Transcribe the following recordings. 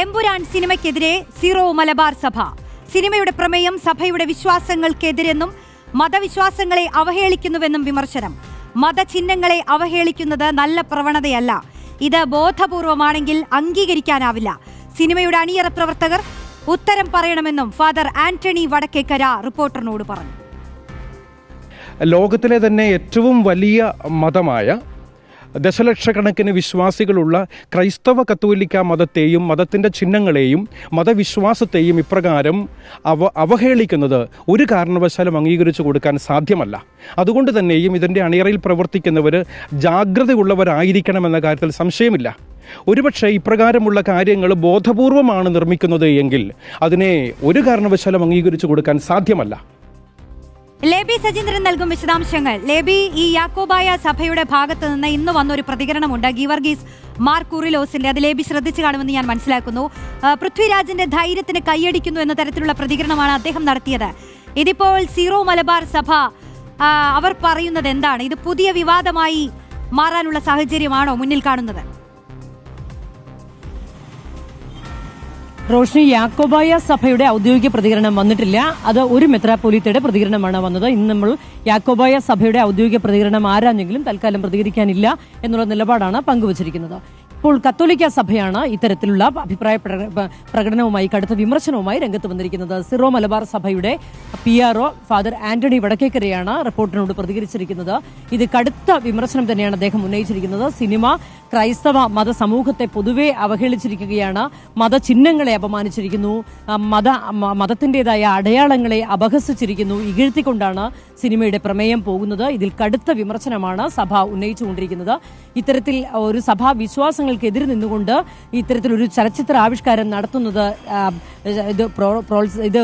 Empuraan സിനിമയ്ക്കെതിരെ zero Malabar സഭ. സിനിമയുടെ പ്രമേയം സഭയുടെ വിശ്വാസങ്ങൾക്കെതിരെന്നും മതവിശ്വാസങ്ങളെ അവഹേളിക്കുന്നുവെന്നും വിമർശനം. മതചിഹ്നങ്ങളെ അവഹേളിക്കുന്നത് നല്ല പ്രവണതയല്ല. ഇത് ബോധപൂർവമാണെങ്കിൽ അംഗീകരിക്കാനാവില്ല. സിനിമയുടെ അണിയറ പ്രവർത്തകർ ഉത്തരം പറയണമെന്നും ഫാദർ ആന്റണി വടക്കേക്കര റിപ്പോർട്ടറിനോട് പറഞ്ഞു. ലോകത്തിലെ തന്നെ ഏറ്റവും വലിയ മതമായ ദശലക്ഷക്കണക്കിന് വിശ്വാസികളുള്ള ക്രൈസ്തവ കത്തോലിക്ക മതത്തെയും മതത്തിന്റെ ചിഹ്നങ്ങളെയും മതവിശ്വാസത്തെയും ഇപ്രകാരം അവ അവഹേളിക്കുന്നത് ഒരു കാരണവശാലും അംഗീകരിച്ചു കൊടുക്കാൻ സാധ്യമല്ല. അതുകൊണ്ട് തന്നെയും ഇതിന്റെ അണിയറയിൽ പ്രവർത്തിക്കുന്നവർ ജാഗ്രതയുള്ളവരായിരിക്കണമെന്ന കാര്യത്തിൽ സംശയമില്ല. ഒരുപക്ഷെ ഇപ്രകാരമുള്ള കാര്യങ്ങൾ ബോധപൂർവമാണ് നിർമ്മിക്കുന്നത് എങ്കിൽ അതിനെ ഒരു കാരണവശാലും അംഗീകരിച്ചു കൊടുക്കാൻ സാധ്യമല്ല. ലേബി സജീന്ദ്രൻ നൽകും വിശദാംശങ്ങൾ. ലേബി ഈ യാക്കോബായ സഭയുടെ ഭാഗത്ത് നിന്ന് ഇന്ന് വന്നൊരു പ്രതികരണമുണ്ട്. ഗീവർഗീസ് മാർ കുറിലോസിന്റെ അത് ലേബി ശ്രദ്ധിച്ചു കാണുമെന്ന് ഞാൻ മനസ്സിലാക്കുന്നു. പൃഥ്വിരാജിന്റെ ധൈര്യത്തിന് കൈയടിക്കുന്നു എന്ന തരത്തിലുള്ള പ്രതികരണമാണ് അദ്ദേഹം നടത്തിയത്. ഇതിപ്പോൾ സീറോ മലബാർ സഭ അവർ പറയുന്നത് എന്താണ്? ഇത് പുതിയ വിവാദമായി മാറാനുള്ള സാഹചര്യമാണോ മുന്നിൽ കാണുന്നത്? റോഷ്നി യാക്കോബായ സഭയുടെ ഔദ്യോഗിക പ്രതികരണം വന്നിട്ടില്ല. അത് ഒരു മെത്രാപ്പോലീത്തയുടെ പ്രതികരണമാണ് വന്നത്. ഇന്ന് നമ്മൾ യാക്കോബായ സഭയുടെ ഔദ്യോഗിക പ്രതികരണം ആരാഞ്ഞെങ്കിലും തൽക്കാലം പ്രതികരിക്കാനില്ല എന്നുള്ള നിലപാടാണ് പങ്കുവച്ചിരിക്കുന്നത്. ഇപ്പോൾ കത്തോലിക്ക സഭയാണ് ഇത്തരത്തിലുള്ള അഭിപ്രായ പ്രകടനവുമായി കടുത്ത വിമർശനവുമായി രംഗത്ത് വന്നിരിക്കുന്നത്. സിറോ മലബാർ സഭയുടെ P R O father Antony വടക്കേക്കരയാണ് റിപ്പോർട്ടിനോട് പ്രതികരിച്ചിരിക്കുന്നത്. ഇത് കടുത്ത വിമർശനം തന്നെയാണ് അദ്ദേഹം ഉന്നയിച്ചിരിക്കുന്നത്. സിനിമ ക്രൈസ്തവ മതസമൂഹത്തെ പൊതുവെ അവഹേളിച്ചിരിക്കുകയാണ്. മതചിഹ്നങ്ങളെ അപമാനിച്ചിരിക്കുന്നു. മത മതത്തിന്റേതായ അടയാളങ്ങളെ അപഹസിച്ചിരിക്കുന്നു. ഇകഴ്ത്തിക്കൊണ്ടാണ് സിനിമയുടെ പ്രമേയം പോകുന്നത്. ഇതിൽ കടുത്ത വിമർശനമാണ് സഭ ഉന്നയിച്ചുകൊണ്ടിരിക്കുന്നത്. ഇത്തരത്തിൽ ഒരു സഭാ വിശ്വാസങ്ങൾക്കെതിരെ നിന്നുകൊണ്ട് ഇത്തരത്തിലൊരു ചലച്ചിത്ര ആവിഷ്കാരം നടത്തുന്നത് ഇത് ഇത്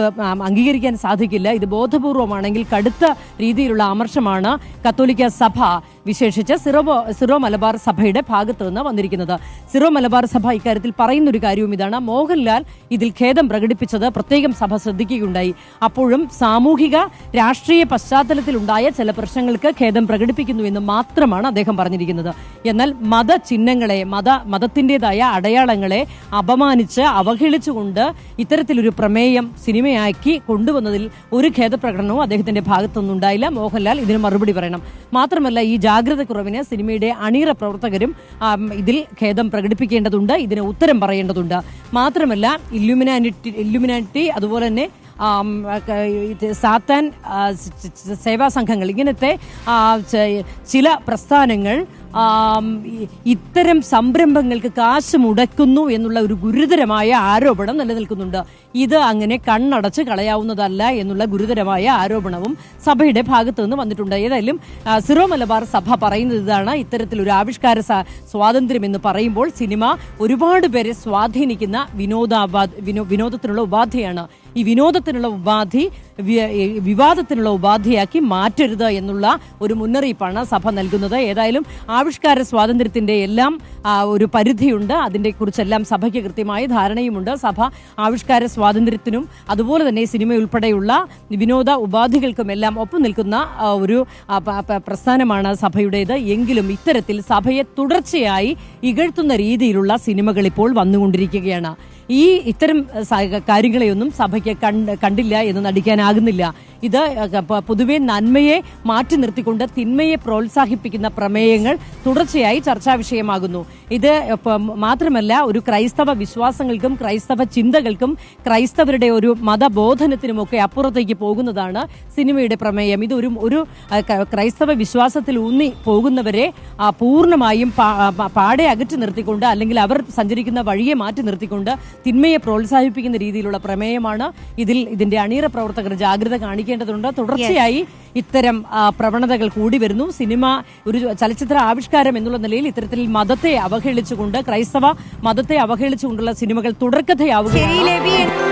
അംഗീകരിക്കാൻ സാധിക്കില്ല. ഇത് ബോധപൂർവമാണെങ്കിൽ കടുത്ത രീതിയിലുള്ള അമർഷമാണ് കത്തോലിക്ക സഭ വിശേഷിച്ച് സിറോ സിറോ മലബാർ സഭയുടെ ഭാഗത്തു നിന്ന് വന്നിരിക്കുന്നത്. സിറോ മലബാർ സഭ ഇക്കാര്യത്തിൽ പറയുന്ന ഒരു കാര്യവും ഇതാണ്. മോഹൻലാൽ ഇതിൽ ഖേദം പ്രകടിപ്പിച്ചത് പ്രത്യേകം സഭ ശ്രദ്ധിക്കുകയുണ്ടായി. അപ്പോഴും സാമൂഹിക രാഷ്ട്രീയ പശ്ചാത്തലത്തിലുണ്ടായ ചില പ്രശ്നങ്ങൾക്ക് ഖേദം പ്രകടിപ്പിക്കുന്നു എന്ന് മാത്രമാണ് അദ്ദേഹം പറഞ്ഞിരിക്കുന്നത്. എന്നാൽ മത ചിഹ്നങ്ങളെ മത മതത്തിന്റെതായ അടയാളങ്ങളെ അപമാനിച്ച് അവഹേളിച്ചുകൊണ്ട് ഇത്തരത്തിലൊരു പ്രമേയം സിനിമയാക്കി കൊണ്ടുവന്നതിൽ ഒരു ഖേദപ്രകടനവും അദ്ദേഹത്തിന്റെ ഭാഗത്തുനിന്നുണ്ടായില്ല. മോഹൻലാൽ ഇതിന് മറുപടി പറയണം. മാത്രമല്ല ഈ ജാഗ്രത കുറവിന് സിനിമയുടെ അണിയറ പ്രവർത്തകരും ഇതിൽ ഖേദം പ്രകടിപ്പിക്കേണ്ടതുണ്ട് ഇതിന് ഉത്തരം പറയേണ്ടതുണ്ട്. മാത്രമല്ല ഇല്ലുമിനാനിറ്റി ഇല്ലുമിനാറ്റി അതുപോലെ തന്നെ സാത്താൻ സേവാ സംഘങ്ങൾ ഇങ്ങനത്തെ ചില പ്രസ്ഥാനങ്ങൾ ഇത്തരം സംരംഭങ്ങൾക്ക് കാശ് മുടക്കുന്നു എന്നുള്ള ഒരു ഗുരുതരമായ ആരോപണം നിലനിൽക്കുന്നുണ്ട്. ഇത് അങ്ങനെ കണ്ണടച്ച് കളയാവുന്നതല്ല എന്നുള്ള ഗുരുതരമായ ആരോപണവും സഭയുടെ ഭാഗത്തു നിന്ന് വന്നിട്ടുണ്ട്. ഏതായാലും സിറോ മലബാർ സഭ പറയുന്നത് ഇതാണ്. ഇത്തരത്തിലൊരു ആവിഷ്കാര സ്വാതന്ത്ര്യം എന്ന് പറയുമ്പോൾ സിനിമ ഒരുപാട് പേരെ സ്വാധീനിക്കുന്ന വിനോദാപാ വിനോ വിനോദത്തിനുള്ള ഉപാധിയാണ് ഈ വിനോദത്തിനുള്ള ഉപാധി വിവാദത്തിനുള്ള ഉപാധിയാക്കി മാറ്റരുത് എന്നുള്ള ഒരു മുന്നറിയിപ്പാണ് സഭ നൽകുന്നത്. ഏതായാലും ആവിഷ്കാര സ്വാതന്ത്ര്യത്തിന്റെ എല്ലാം ഒരു പരിധിയുണ്ട്. അതിന്റെ കുറിച്ചെല്ലാം സഭയ്ക്ക് കൃത്യമായ ധാരണയുമുണ്ട്. സഭ ആവിഷ്കാര സ്വാതന്ത്ര്യത്തിനും അതുപോലെ തന്നെ സിനിമ ഉൾപ്പെടെയുള്ള വിനോദ ഉപാധികൾക്കും എല്ലാം ഒപ്പം നിൽക്കുന്ന ഒരു പ്രസ്ഥാനമാണ് സഭയുടേത്. എങ്കിലും ഇത്തരത്തിൽ സഭയെ തുടർച്ചയായി ഇകഴ്ത്തുന്ന രീതിയിലുള്ള സിനിമകൾ ഇപ്പോൾ വന്നുകൊണ്ടിരിക്കുകയാണ്. ഈ ഇത്തരം കാര്യങ്ങളെയൊന്നും സഭയ്ക്ക് കണ്ടില്ല എന്ന് നടിക്കാനാകുന്നില്ല. ഇത് പൊതുവെ നന്മയെ മാറ്റി നിർത്തിക്കൊണ്ട് തിന്മയെ പ്രോത്സാഹിപ്പിക്കുന്ന പ്രമേയങ്ങൾ തുടർച്ചയായി ചർച്ചാ വിഷയമാകുന്നു. ഇത് മാത്രമല്ല ഒരു ക്രൈസ്തവ വിശ്വാസങ്ങൾക്കും ക്രൈസ്തവ ചിന്തകൾക്കും ക്രൈസ്തവരുടെ ഒരു മതബോധനത്തിനുമൊക്കെ അപ്പുറത്തേക്ക് പോകുന്നതാണ് സിനിമയുടെ പ്രമേയം. ഇത് ഒരു ഒരു ക്രൈസ്തവ വിശ്വാസത്തിൽ ഊന്നി പോകുന്നവരെ പൂർണമായും പാടെ അകറ്റി നിർത്തിക്കൊണ്ട് അല്ലെങ്കിൽ അവർ സഞ്ചരിക്കുന്ന വഴിയെ മാറ്റി നിർത്തിക്കൊണ്ട് തിന്മയെ പ്രോത്സാഹിപ്പിക്കുന്ന രീതിയിലുള്ള പ്രമേയമാണ് ഇതിൽ ഇതിന്റെ അണിയറ പ്രവർത്തകർ ജാഗ്രത കാണിക്കേണ്ടതുണ്ട് തുടർച്ചയായി ഇത്തരം പ്രവണതകൾ കൂടി വരുന്നു. സിനിമ ഒരു ചലച്ചിത്ര ആവിഷ്കാരം എന്നുള്ള നിലയിൽ ഇത്തരത്തിൽ മതത്തെ അവഹേളിച്ചുകൊണ്ട് ക്രൈസ്തവ മതത്തെ അവഹേളിച്ചുകൊണ്ടുള്ള സിനിമകൾ തുടർക്കഥയാവുകയാണ്.